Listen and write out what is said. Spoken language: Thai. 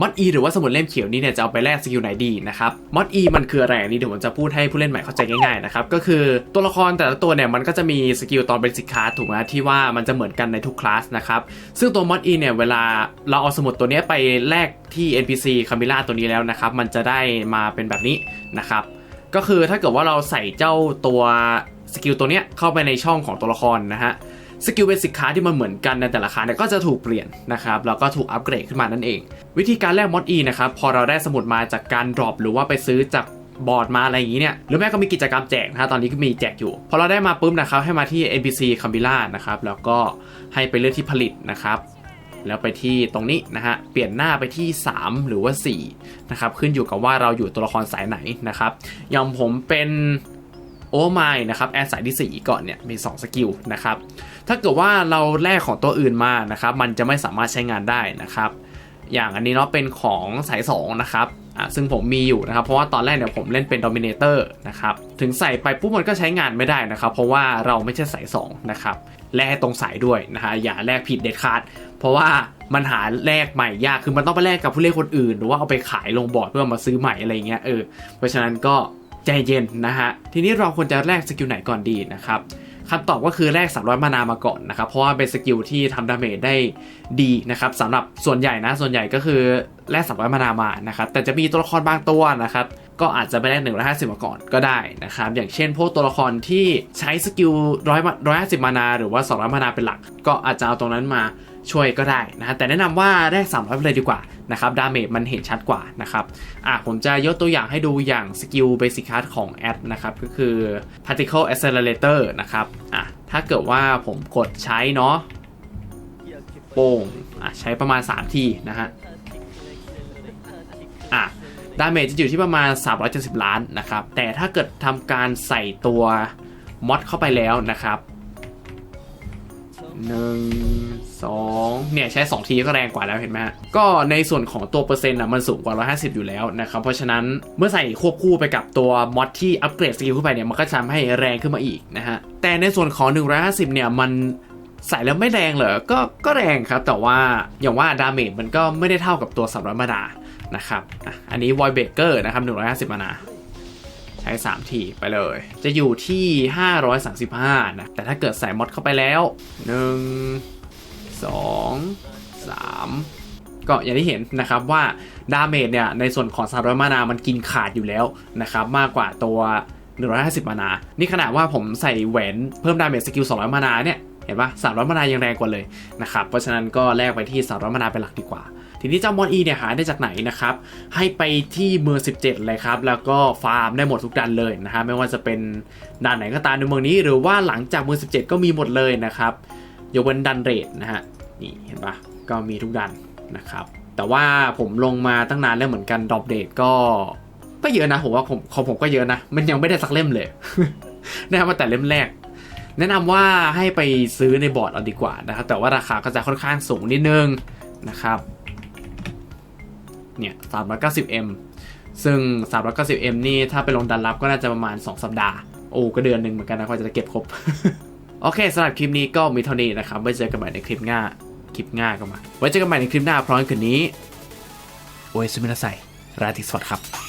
มอด E หรือว่าสมุดเล่มเขียวนี้เนี่ยจะเอาไปแลกสกิลไหนดีนะครับมอด E มันคืออะไรนนี้เดี๋ยวผมจะพูดให้ผู้เล่นใหม่เข้าใจง่ายๆนะครับก็คือตัวละครแต่ละตัวเนี่ยมันก็จะมีสกิลตอนเป็นสิกคาถูกไหมที่ว่ามันจะเหมือนกันในทุกคลาสนะครับซึ่งตัวมอด E เนี่ยเวลาเราเอาสมุดตัวเนี้ยไปแลกที่ NPC คามิล่าตัวนี้แล้วนะครับมันจะได้มาเป็นแบบนี้นะครับก็คือถ้าเกิดว่าเราใส่เจ้าตัวสกิลตัวเนี้ยเข้าไปในช่องของตัวละครนะฮะ สกิลเบสิกคาที่มันเหมือนกันในแต่ละคาเนี่ยก็จะถูกเปลี่ยนนะครับแล้วก็ถูกอัปเกรดขึ้นมานั่นเอง วิธีการแลกมอด E นะครับพอเราได้สมุดมาจากการดรอปหรือว่าไปซื้อจากบอร์ดมาอะไรอย่างนี้เนี่ยหรือแม่ก็มีกิจกรรมแจกนะตอนนี้ก็มีแจกอยู่ พอเราได้มาปุ๊บนะครับให้มาที่ NPC คัมบิล่านะครับแล้วก็ให้ไปเลือกที่ผลิตนะครับแล้วไปที่ตรงนี้นะฮะ เปลี่ยนหน้าไปที่ 3 หรือว่า4นะครับ ขึ้นอยู่กับว่าเราอยู่ตัวละครสายไหนนะครับอย่างผมเป็น โอไมนะครับแอดสายที่ 4 ก่อนเนี่ยมี2สกิลนะครับถ้าเกิดว่าเราแลกของตัวอื่นมานะครับมันจะไม่สามารถใช้งานได้นะครับ อย่างอันนี้เนาะเป็นของสาย2นะครับอะซึ่งผมมีอยู่นะครับ เพราะว่าตอนแรกเนี่ยผมเล่นเป็น Dominator นะครับถึงใส่ไปปุ๊บมันก็ใช้งานไม่ได้นะครับ เพราะว่าเราไม่ใช่สาย2นะครับแลกตรงสายด้วยนะฮะอย่าแลกผิดเด็ดขาดเพราะว่ามันหาแลกใหม่ยากคือมันต้องไปแลกกับผู้เล่นคนอื่น หรือว่าเอาไปขายลงบอร์ดเพื่อมาซื้อใหม่อะไรเงี้ยเออเพราะฉะนั้นก็ ใจเย็นนะฮะ ทีนี้เราควรจะแลกสกิลไหนก่อนดีนะครับคำตอบก็คือแลก300มานามาก่อนนะครับ เพราะว่าเป็นสกิลที่ทำดาเมจได้ดีนะครับสำหรับส่วนใหญ่นะ ส่วนใหญ่ก็คือแลก300มานามานะครับ แต่จะมีตัวละครบางตัวนะครับ ก็อาจจะไปแลก150มาก่อนก็ได้นะครับ อย่างเช่น พวกตัวละครที่ใช้สกิลร้อยร้อยห้าสิบมานา หรือว่า200มานาเป็นหลัก ก็อาจจะเอาตรงนั้นมา ช่วยก็ได้นะฮะแต่แนะนำว่าแลก300ไปเลยดีกว่านะครับดาเมจมันเห็นชัดกว่านะครับอะผมจะยกตัวอย่างให้ดูอย่างสกิลเบสิคัสของแอดนะครับก็คือ particle accelerator นะครับอะถ้าเกิดว่าผมกดใช้เนาะโป้งอะใช้ประมาณ 3 ทีนะฮะอะดาเมจจะอยู่ที่ประมาณ 370 ล้านนะครับแต่ถ้าเกิดทำการใส่ตัวมอดเข้าไปแล้วนะครับ หนึ่งสองเนี่ยใช้ 2 ทีก็แรงกว่าแล้วเห็นไหมฮะก็ในส่วนของตัวเปอร์เซ็นต์อะมันสูงกว่า 150 อยู่แล้วนะครับ เพราะฉะนั้นเมื่อใส่ควบคู่ไปกับตัวมอดที่อัปเกรดสกิลขึ้นไปเนี่ยมันก็จะทำให้แรงขึ้นมาอีกนะฮะ แต่ในส่วนของ 150 เนี่ยมันใส่แล้วไม่แรงเหรอ ก็ก็แรงครับ แต่ว่าอย่างว่าดาเมจมันก็ไม่ได้เท่ากับตัว300มานานะครับ อันนี้ Void Breaker นะครับ150มานา ช้ 3 ทีไปเลย จะอยู่ที่ 535 นะ แต่ถ้าเกิดใส่มอดเข้าไปแล้ว 1 2 3 ก็อย่างที่เห็นนะครับว่าดาเมจเนี่ย ในส่วนของ300มานา มันกินขาดอยู่แล้วนะครับ มากกว่าตัว 150 มานา นี่ขนาดว่าผมใส่แหวนเพิ่มดาเมจสกิล 200 มานาเนี่ย เห็นปะ300 มานายังแรงกว่าเลยนะครับ เพราะฉะนั้นก็แลกไปที่ 300 มานาเป็นหลักดีกว่า ทีนี้เจ้ามอนอีเนี่ยหาได้จากไหนนะครับ ให้ไปที่เมือง 17 เลยครับ แล้วก็ฟาร์มได้หมดทุกดันเลยนะฮะ ไม่ว่าจะเป็นด่านไหนก็ตามในเมืองนี้ หรือว่าหลังจากเมือง 17 ก็มีหมดเลยนะครับยกเว้นดันเรทนะฮะ นี่เห็นปะก็มีทุกดันนะครับ แต่ว่าผมลงมาตั้งนานแล้วเหมือนกันดรอปเดทก็ก็เยอะนะผมว่าผมของผมก็เยอะนะ มันยังไม่ได้สักเล่มเลยนะครับมาแต่เล่มแรกแนะนำว่าให้ไปซื้อในบอร์ดเอาดีกว่านะครับแต่ว่าราคาก็จะค่อนข้างสูงนิดนึงนะครับ เนี่ย 390M ซึ่ง 390M นี่ถ้าไปลงดันรับก็น่าจะประมาณ 2 สัปดาห์ โอ้ก็เดือนหนึ่งเหมือนกันนะกว่าจะเก็บครบ โอเคสำหรับคลิปนี้ก็มีเท่านี้นะครับ ไว้เจอกันใหม่ในคลิปหน้า คลิปง่าก็มา ไว้เจอกันใหม่ในคลิปหน้าพร้อมกันนี้ โอ้ยสุมินาไซราติสวัสดครับ